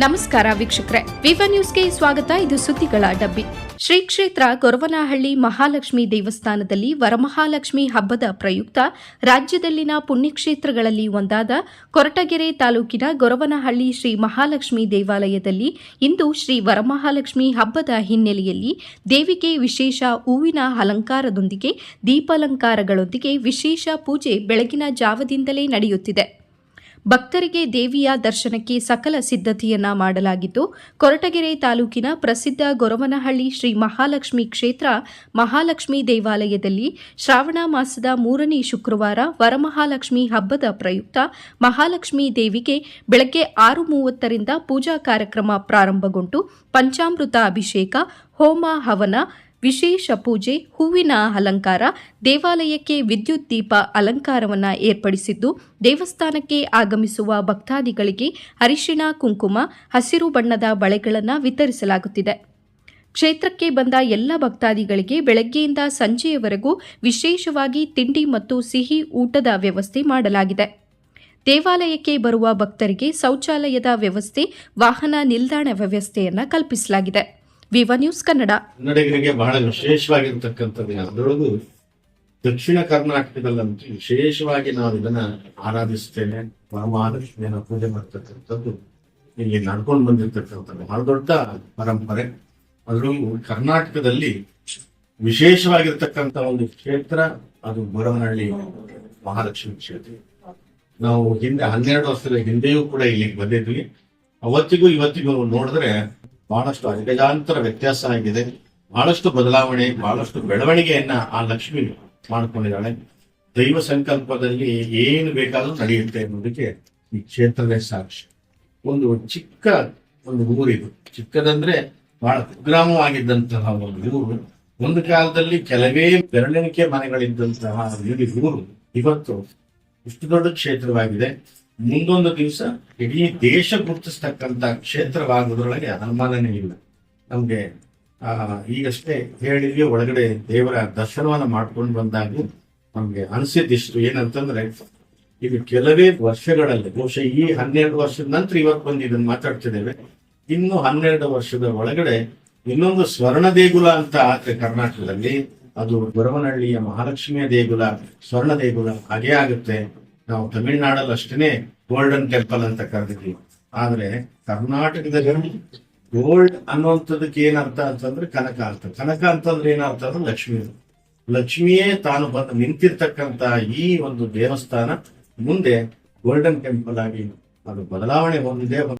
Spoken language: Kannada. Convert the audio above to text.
ನಮಸ್ಕಾರ ವೀಕ್ಷಕರೇ. ವಿವ ನ್ಯೂಸ್ಗೆ ಸ್ವಾಗತ. ಇದು ಸುದ್ದಿಗಳ ಡಬ್ಬಿ. ಶ್ರೀ ಕ್ಷೇತ್ರ ಗೊರವನಹಳ್ಳಿ ಮಹಾಲಕ್ಷ್ಮಿ ದೇವಸ್ಥಾನದಲ್ಲಿ ವರಮಹಾಲಕ್ಷ್ಮಿ ಹಬ್ಬದ ಪ್ರಯುಕ್ತ ರಾಜ್ಯದಲ್ಲಿನ ಪುಣ್ಯಕ್ಷೇತ್ರಗಳಲ್ಲಿ ಒಂದಾದ ಕೊರಟಗೆರೆ ತಾಲೂಕಿನ ಗೊರವನಹಳ್ಳಿ ಶ್ರೀ ಮಹಾಲಕ್ಷ್ಮಿ ದೇವಾಲಯದಲ್ಲಿ ಇಂದು ಶ್ರೀ ವರಮಹಾಲಕ್ಷ್ಮಿ ಹಬ್ಬದ ಹಿನ್ನೆಲೆಯಲ್ಲಿ ದೇವಿಗೆ ವಿಶೇಷ ಹೂವಿನ ಅಲಂಕಾರದೊಂದಿಗೆ ದೀಪಾಲಂಕಾರಗಳೊಂದಿಗೆ ವಿಶೇಷ ಪೂಜೆ ಬೆಳಗಿನ ಜಾವದಿಂದಲೇ ನಡೆಯುತ್ತಿದೆ. ಭಕ್ತರಿಗೆ ದೇವಿಯ ದರ್ಶನಕ್ಕೆ ಸಕಲ ಸಿದ್ಧತೆಯನ್ನ ಮಾಡಲಾಗಿದ್ದು, ಕೊರಟಗೆರೆ ತಾಲೂಕಿನ ಪ್ರಸಿದ್ಧ ಗೊರವನಹಳ್ಳಿ ಶ್ರೀ ಮಹಾಲಕ್ಷ್ಮಿ ಕ್ಷೇತ್ರ, ಮಹಾಲಕ್ಷ್ಮಿ ದೇವಾಲಯದಲ್ಲಿ ಶ್ರಾವಣ ಮಾಸದ ಮೂರನೇ ಶುಕ್ರವಾರ ವರಮಹಾಲಕ್ಷ್ಮಿ ಹಬ್ಬದ ಪ್ರಯುಕ್ತ ಮಹಾಲಕ್ಷ್ಮಿ ದೇವಿಗೆ ಬೆಳಗ್ಗೆ ಆರು ಮೂವತ್ತರಿಂದ ಪೂಜಾ ಕಾರ್ಯಕ್ರಮ ಪ್ರಾರಂಭಗೊಂಡು ಪಂಚಾಮೃತ ಅಭಿಷೇಕ ಹೋಮ ಹವನ ವಿಶೇಷ ಪೂಜೆ, ಹೂವಿನ ಅಲಂಕಾರ, ದೇವಾಲಯಕ್ಕೆ ವಿದ್ಯುತ್ ದೀಪ ಅಲಂಕಾರವನ್ನು ಏರ್ಪಡಿಸಿದ್ದು, ದೇವಸ್ಥಾನಕ್ಕೆ ಆಗಮಿಸುವ ಭಕ್ತಾದಿಗಳಿಗೆ ಅರಿಶಿಣ, ಕುಂಕುಮ, ಹಸಿರು ಬಣ್ಣದ ಬಳೆಗಳನ್ನು ವಿತರಿಸಲಾಗುತ್ತಿದೆ. ಕ್ಷೇತ್ರಕ್ಕೆ ಬಂದ ಎಲ್ಲ ಭಕ್ತಾದಿಗಳಿಗೆ ಬೆಳಗ್ಗೆಯಿಂದ ಸಂಜೆಯವರೆಗೂ ವಿಶೇಷವಾಗಿ ತಿಂಡಿ ಮತ್ತು ಸಿಹಿ ಊಟದ ವ್ಯವಸ್ಥೆ ಮಾಡಲಾಗಿದೆ. ದೇವಾಲಯಕ್ಕೆ ಬರುವ ಭಕ್ತರಿಗೆ ಶೌಚಾಲಯದ ವ್ಯವಸ್ಥೆ, ವಾಹನ ನಿಲ್ದಾಣ ವ್ಯವಸ್ಥೆಯನ್ನು ಕಲ್ಪಿಸಲಾಗಿದೆ. ವಿವ ನ್ಯೂಸ್ ಕನ್ನಡ. ಕನ್ನಡಿಗರಿಗೆ ಬಹಳ ವಿಶೇಷವಾಗಿರ್ತಕ್ಕಂಥದ್ದು ಅದರೊಳಗೂ ದಕ್ಷಿಣ ಕರ್ನಾಟಕದಲ್ಲಂತೂ ವಿಶೇಷವಾಗಿ ನಾವು ಇದನ್ನ ಆರಾಧಿಸ್ತೇನೆ ಮಹಾಲಕ್ಷ್ಮಿಯನ್ನ ಪೂಜೆ ಮಾಡ್ತಕ್ಕಂಥದ್ದು ಇಲ್ಲಿ ನಡ್ಕೊಂಡು ಬಂದಿರತಕ್ಕಂಥದ್ದು. ಬಹಳ ದೊಡ್ಡ ಪರಂಪರೆ. ಅದರಲ್ಲೂ ಕರ್ನಾಟಕದಲ್ಲಿ ವಿಶೇಷವಾಗಿರ್ತಕ್ಕಂಥ ಒಂದು ಕ್ಷೇತ್ರ ಅದು ಗೊರವನಹಳ್ಳಿ ಮಹಾಲಕ್ಷ್ಮಿ ಕ್ಷೇತ್ರ. ನಾವು ಹಿಂದೆ ಹನ್ನೆರಡು ವರ್ಷದ ಹಿಂದೆಯೂ ಕೂಡ ಇಲ್ಲಿಗೆ ಬಂದಿದ್ವಿ. ಅವತ್ತಿಗೂ ಇವತ್ತಿಗೂ ನೋಡಿದ್ರೆ ಬಹಳಷ್ಟು ಅಜಗಜಾಂತರ ವ್ಯತ್ಯಾಸ ಆಗಿದೆ. ಬಹಳಷ್ಟು ಬದಲಾವಣೆ, ಬಹಳಷ್ಟು ಬೆಳವಣಿಗೆಯನ್ನ ಆ ಲಕ್ಷ್ಮಿ ಮಾಡ್ಕೊಂಡಿದ್ದಾಳೆ. ದೈವ ಸಂಕಲ್ಪದಲ್ಲಿ ಏನು ಬೇಕಾದ್ರೂ ನಡೆಯುತ್ತೆ ಅನ್ನೋದಕ್ಕೆ ಈ ಕ್ಷೇತ್ರವೇ ಸಾಕ್ಷಿ. ಒಂದು ಚಿಕ್ಕ ಒಂದು ಊರಿದು. ಚಿಕ್ಕದಂದ್ರೆ ಬಹಳ ಕುಗ್ರಾಮವಾಗಿದ್ದಂತಹ ಒಂದು ಊರು. ಒಂದು ಕಾಲದಲ್ಲಿ ಕೆಲವೇ ಬೆರಳೆಣಿಕೆ ಮನೆಗಳಿದ್ದಂತಹ ಊರು. ಇವತ್ತು ಇಷ್ಟು ದೊಡ್ಡ ಕ್ಷೇತ್ರವಾಗಿದೆ. ಮುಂದೊಂದು ದಿವಸ ಇಡೀ ದೇಶ ಗುರುತಿಸ್ತಕ್ಕಂಥ ಕ್ಷೇತ್ರವಾಗುವುದರೊಳಗೆ ಅನುಮಾನನೇ ಇಲ್ಲ. ನಮಗೆ ಈಗಷ್ಟೇ ಹೇಳಿದ್ವಿ, ಒಳಗಡೆ ದೇವರ ದರ್ಶನವನ್ನ ಮಾಡ್ಕೊಂಡು ಬಂದಾಗ ನಮ್ಗೆ ಅನಿಸಿದ್ದಿಷ್ಟು ಏನಂತಂದ್ರೆ, ಇದು ಕೆಲವೇ ವರ್ಷಗಳಲ್ಲಿ, ಬಹುಶಃ ಈ ಹನ್ನೆರಡು ವರ್ಷದ ನಂತರ ಇವತ್ತು ಬಂದು ಇದನ್ನ ಮಾತಾಡ್ತಿದ್ದೇವೆ. ಇನ್ನು ಹನ್ನೆರಡು ವರ್ಷದ ಒಳಗಡೆ ಇನ್ನೊಂದು ಸ್ವರ್ಣ ದೇಗುಲ ಅಂತ ಆದ್ರೆ ಕರ್ನಾಟಕದಲ್ಲಿ, ಅದು ಗೊರವನಹಳ್ಳಿಯ ಮಹಾಲಕ್ಷ್ಮಿಯ ದೇಗುಲ, ಸ್ವರ್ಣ ದೇಗುಲ ಹಾಗೆ ಆಗುತ್ತೆ. ನಾವು ತಮಿಳುನಾಡಲ್ಲಿ ಅಷ್ಟೇನೆ ಗೋಲ್ಡನ್ ಟೆಂಪಲ್ ಅಂತ ಕರೆದಿದ್ವಿ ಆದ್ರೆ ಕರ್ನಾಟಕದಲ್ಲಿ ಗೋಲ್ಡ್ ಅನ್ನುವಂಥದ್ದಕ್ಕೆ ಏನರ್ಥ ಅಂತಂದ್ರೆ ಕನಕ ಅರ್ಥ ಕನಕ ಅಂತಂದ್ರೆ ಏನರ್ಥ ಅಂದ್ರೆ ಲಕ್ಷ್ಮಿ ಲಕ್ಷ್ಮಿಯೇ ತಾನು ಬಂದು ನಿಂತಿರ್ತಕ್ಕಂತ ಈ ಒಂದು ದೇವಸ್ಥಾನ ಮುಂದೆ ಗೋಲ್ಡನ್ ಟೆಂಪಲ್ ಆಗಿ ಅದು ಬದಲಾವಣೆ ಹೊಂದಿದೆ.